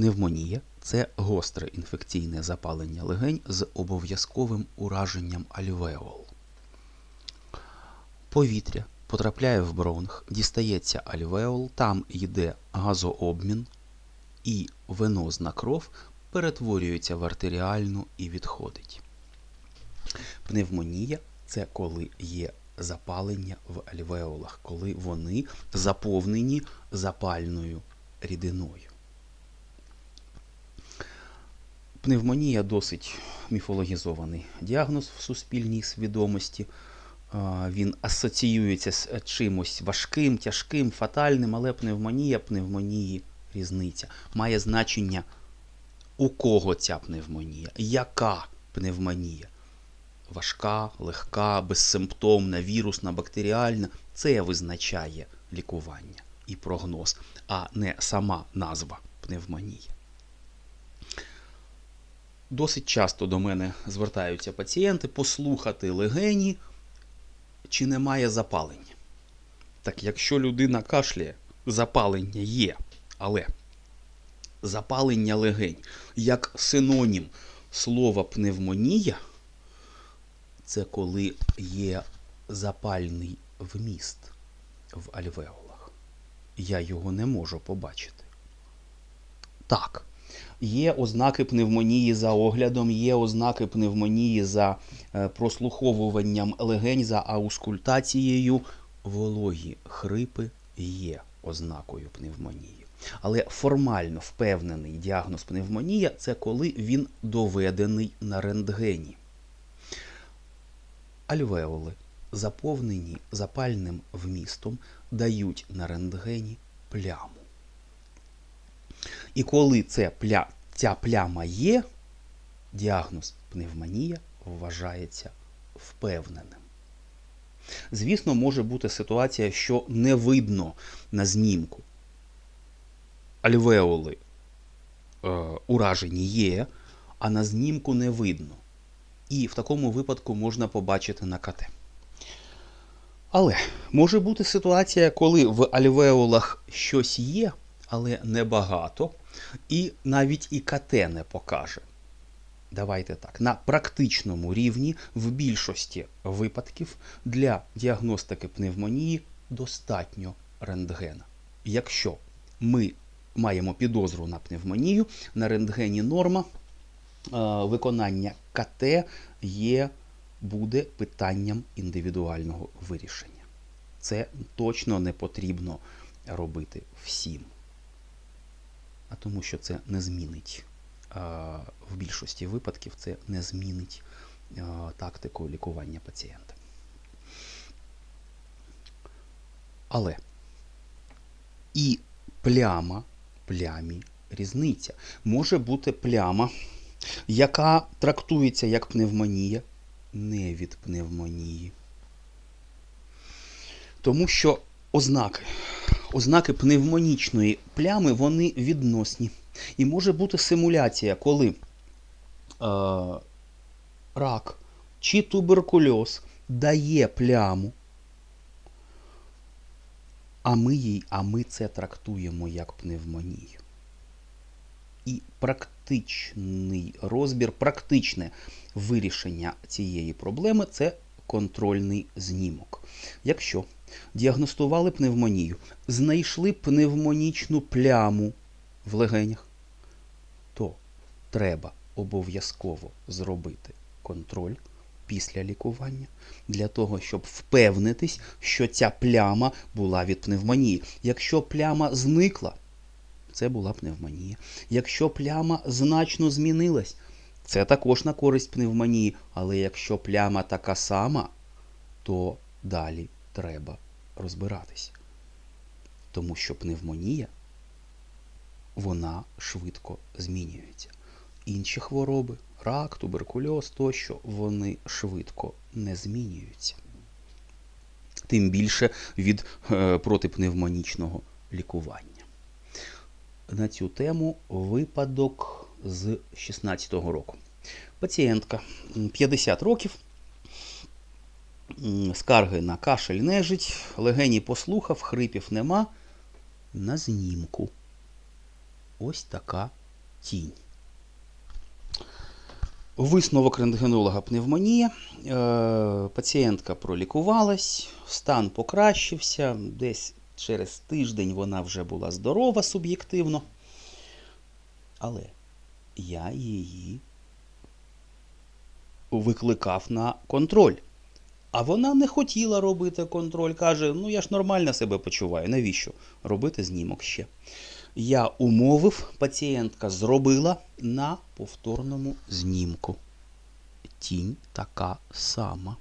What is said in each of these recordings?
Пневмонія це гостре інфекційне запалення легень з обов'язковим ураженням альвеол. Повітря потрапляє в бронх, дістається альвеол, там йде газообмін, і венозна кров перетворюється в артеріальну і відходить. Пневмонія це коли є запалення в альвеолах, коли вони заповнені запальною рідиною. Пневмонія досить міфологізований діагноз в суспільній свідомості. Він асоціюється з чимось важким, тяжким, фатальним, але пневмонія, пневмонії різниця. Має значення, у кого ця пневмонія, яка пневмонія. Важка, легка, безсимптомна, вірусна, бактеріальна це визначає лікування і прогноз, а не сама назва пневмонії. Досить часто до мене звертаються пацієнти послухати легені, чи немає запалення. Так якщо людина кашляє, запалення є, але запалення легень як синонім слова пневмонія, це коли є запальний вміст в альвеолах. Я його не можу побачити. Так, є ознаки пневмонії за оглядом, є ознаки пневмонії за е, прослуховуванням легень, за аускультацією. Вологі хрипи є ознакою пневмонії. Але формально впевнений діагноз пневмонія це коли він доведений на рентгені. Альвеоли, заповнені запальним вмістом, дають на рентгені пляму. І коли це пля... ця пляма є, діагноз пневмонія вважається впевненим. Звісно, може бути ситуація, що не видно на знімку. Альвеоли е, уражені є, а на знімку не видно. І в такому випадку можна побачити на КТ. Але може бути ситуація, коли в альвеолах щось є, але небагато, і навіть і КТ не покаже. Давайте так, на практичному рівні в більшості випадків для діагностики пневмонії достатньо рентгена. Якщо ми маємо підозру на пневмонію, на рентгені норма виконання КТ є, буде питанням індивідуального вирішення. Це точно не потрібно робити всім. А тому що це не змінить в більшості випадків це не змінить тактику лікування пацієнта. Але і пляма, плямі різниця. Може бути пляма, яка трактується як пневмонія, не від пневмонії. Тому що ознаки, ознаки пневмонічної плями вони відносні. І може бути симуляція, коли е, рак чи туберкульоз дає пляму, а ми їй, а ми це трактуємо як пневмонію. І практичний розбір, практичне вирішення цієї проблеми це контрольний знімок. Якщо діагностували пневмонію, знайшли пневмонічну пляму в легенях, то треба обов'язково зробити контроль після лікування для того, щоб впевнитись, що ця пляма була від пневмонії. Якщо пляма зникла, це була пневмонія. Якщо пляма значно змінилась, це також на користь пневмонії. Але якщо пляма така сама, то далі треба розбиратись. Тому що пневмонія вона швидко змінюється. Інші хвороби, рак, туберкульоз тощо, вони швидко не змінюються. Тим більше від е, протипневмонічного лікування. На цю тему випадок з 2016 року. Пацієнтка 50 років, скарги на кашель нежить, легені послухав, хрипів нема. На знімку ось така тінь. Висновок рентгенолога пневмонія. Е, Пацієнтка пролікувалась, стан покращився. Десь через тиждень вона вже була здорова суб'єктивно. Але я її викликав на контроль. А вона не хотіла робити контроль. Каже: ну я ж нормально себе почуваю. Навіщо робити знімок ще? Я умовив, пацієнтка зробила на повторному знімку. Тінь така сама.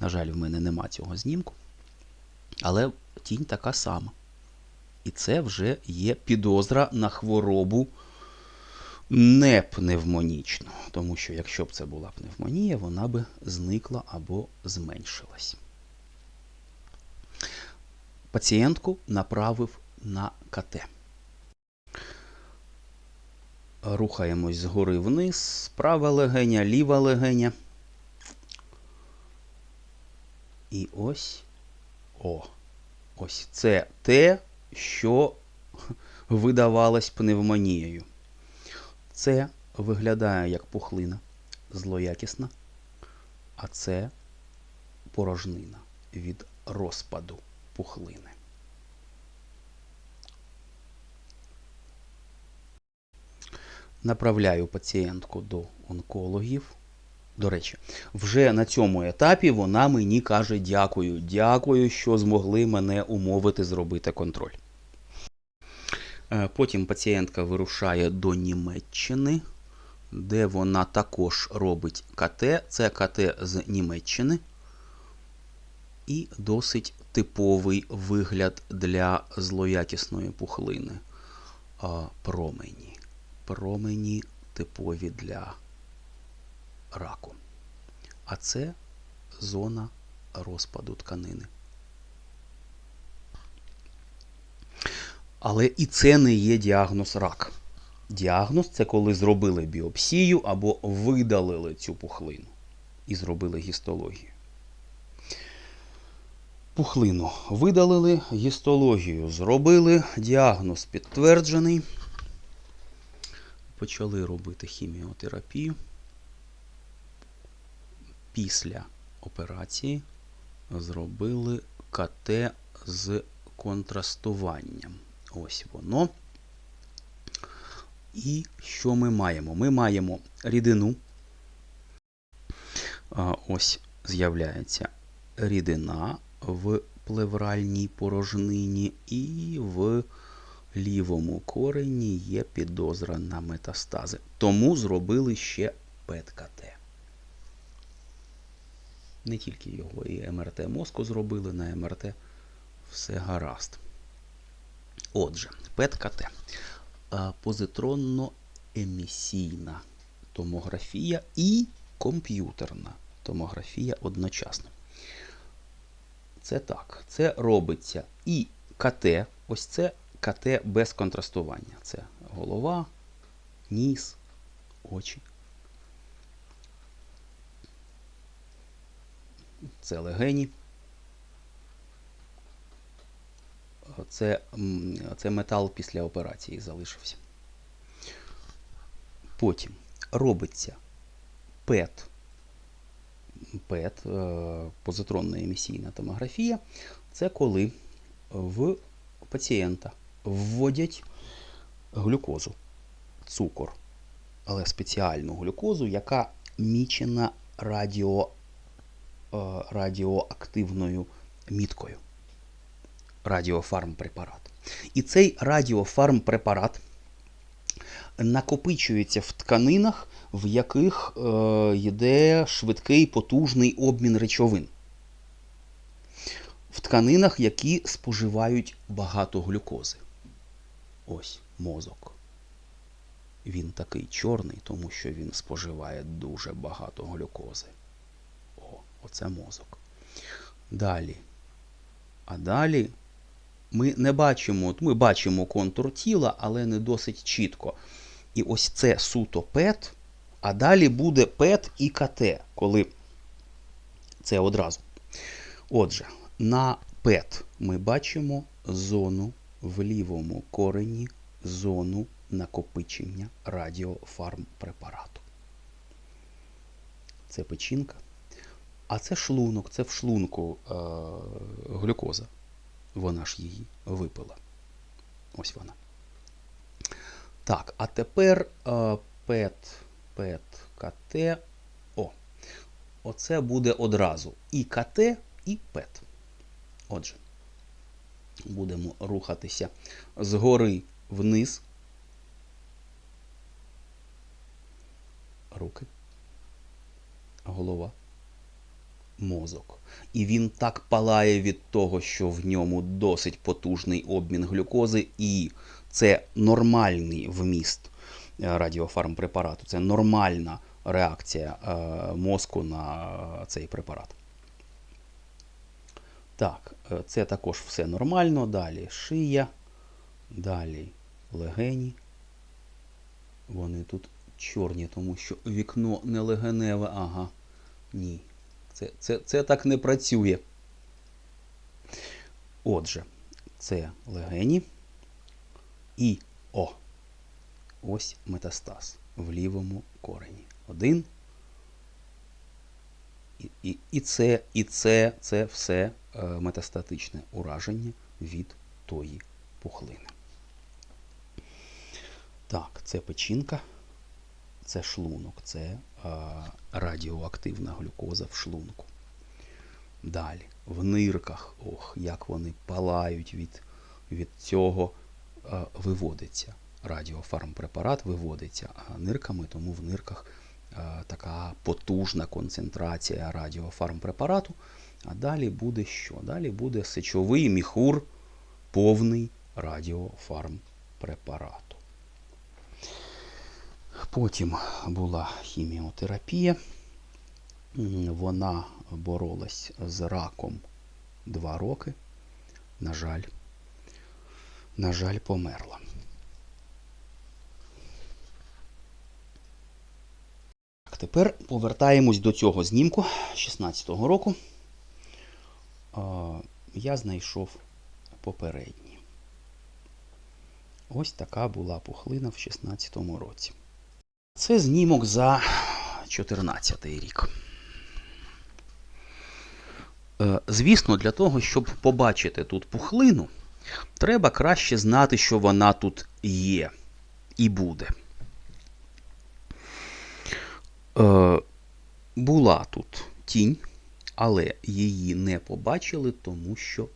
На жаль, в мене нема цього знімку. Але тінь така сама. І це вже є підозра на хворобу не пневмонічну. Тому що якщо б це була пневмонія, вона би зникла або зменшилась. Пацієнтку направив на КТ. Рухаємось згори вниз, права легеня, ліва легеня. І ось. О, ось це те, що видавалось пневмонією. Це виглядає як пухлина злоякісна, а це порожнина від розпаду пухлини. Направляю пацієнтку до онкологів. До речі, вже на цьому етапі вона мені каже дякую. Дякую, що змогли мене умовити зробити контроль. Е, Потім пацієнтка вирушає до Німеччини, де вона також робить КТ. Це КТ з Німеччини. І досить типовий вигляд для злоякісної пухлини. Промені. Промені типові для раку. А це зона розпаду тканини. Але і це не є діагноз рак. Діагноз це коли зробили біопсію або видалили цю пухлину і зробили гістологію. Пухлину видалили, гістологію зробили, діагноз підтверджений. Почали робити хіміотерапію. Після операції зробили КТ з контрастуванням. Ось воно. І що ми маємо? Ми маємо рідину. Ось з'являється рідина в плевральній порожнині, і в лівому корені є підозра на метастази. Тому зробили ще ПЕТ-КТ. Не тільки його, і МРТ мозку зробили на МРТ. Все гаразд. Отже, ПЕТ-КТ. Позитронно-емісійна томографія і комп'ютерна томографія одночасно. Це так. Це робиться і КТ. Ось це КТ без контрастування. Це голова, ніс, очі. Це легені. Це, це метал після операції залишився. Потім робиться ПЕТ. ПЕТ, позитронна емісійна томографія. Це коли в пацієнта вводять глюкозу, цукор, але спеціальну глюкозу, яка мічена радіо, радіоактивною міткою. Радіофармпрепарат. І цей радіофармпрепарат накопичується в тканинах, в яких е, швидкий потужний обмін речовин. В тканинах, які споживають багато глюкози. Ось мозок. Він такий чорний, тому що він споживає дуже багато глюкози. О, оце мозок. Далі. А далі ми не бачимо, ми бачимо контур тіла, але не досить чітко. І ось це суто ПЕТ, а далі буде ПЕТ і КТ, коли це одразу. Отже, на ПЕТ ми бачимо зону в лівому корені зону накопичення радіофармпрепарату. Це печінка. А це шлунок, це в шлунку е- глюкоза. Вона ж її випила. Ось вона. Так, а тепер е, ПЕТ, ПЕТ, КТ. О. Оце буде одразу і КТ, і ПЕТ. Отже, будемо рухатися згори вниз. Руки. Голова. Мозок. І він так палає від того, що в ньому досить потужний обмін глюкози, і це нормальний вміст е, радіофармпрепарату. Це нормальна реакція е, мозку на цей препарат. Так, е, це також все нормально. Далі шия, далі легені. Вони тут чорні, тому що вікно не легеневе. Ага. Ні. Це, це, це так не працює. Отже, це легені. І О. Ось метастаз в лівому корені. Один. І, і, і це, і це, це все е, метастатичне ураження від тої пухлини. Так, це печінка, це шлунок, це радіоактивна глюкоза в шлунку. Далі, в нирках, ох, як вони палають від, від цього, е, виводиться. Радіофармпрепарат виводиться е, нирками, тому в нирках е, така потужна концентрація радіофармпрепарату. А далі буде що? Далі буде сечовий міхур повний радіофармпрепарату. Потім була хіміотерапія. Вона боролась з раком два роки. На жаль, на жаль, померла. Тепер повертаємось до цього знімку 16-го року. Я знайшов попередній. Ось така була пухлина в 16-му році. Це знімок за 14 рік. Е, Звісно, для того, щоб побачити тут пухлину, треба краще знати, що вона тут є і буде. Е, Була тут тінь, але її не побачили, тому що,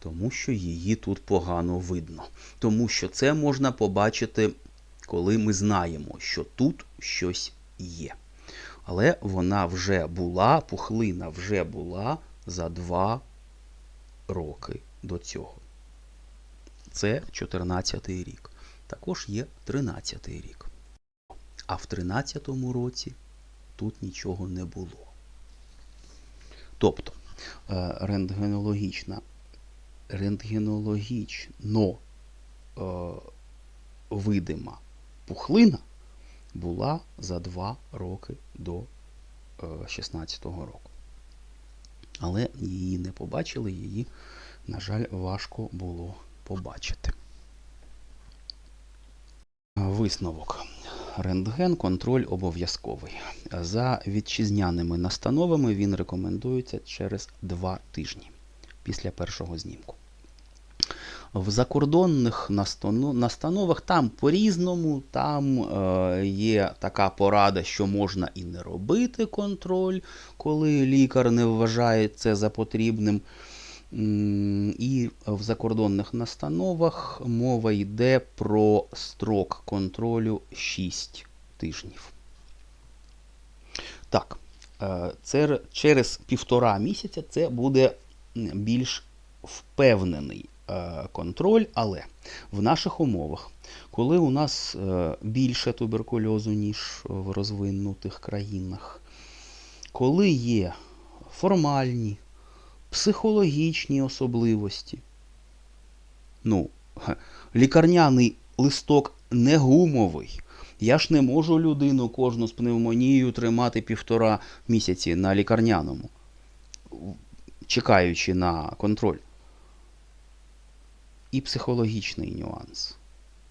тому що її тут погано видно. Тому що це можна побачити коли ми знаємо, що тут щось є. Але вона вже була, пухлина вже була за два роки до цього. Це 14 рік. Також є 13 й рік. А в 13 році тут нічого не було. Тобто е, рентгенологічна, рентгенологічно е, видима пухлина була за 2 роки до 16-го року. Але її не побачили, її, на жаль, важко було побачити. Висновок. Рентген контроль обов'язковий. За вітчизняними настановами він рекомендується через 2 тижні після першого знімку. В закордонних настановах там по-різному, там е, є така порада, що можна і не робити контроль, коли лікар не вважає це за потрібним. І в закордонних настановах мова йде про строк контролю 6 тижнів. Так, е, це через півтора місяця це буде більш впевнений контроль, але в наших умовах, коли у нас е, більше туберкульозу, ніж в розвинутих країнах, коли є формальні, психологічні особливості, ну, лікарняний листок не гумовий. Я ж не можу людину кожну з пневмонією тримати півтора місяці на лікарняному, чекаючи на контроль. І психологічний нюанс.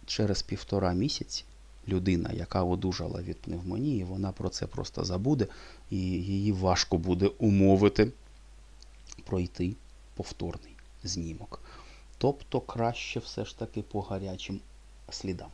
через півтора місяці людина, яка одужала від пневмонії, вона про це просто забуде, і її важко буде умовити пройти повторний знімок. Тобто краще все ж таки по гарячим слідам.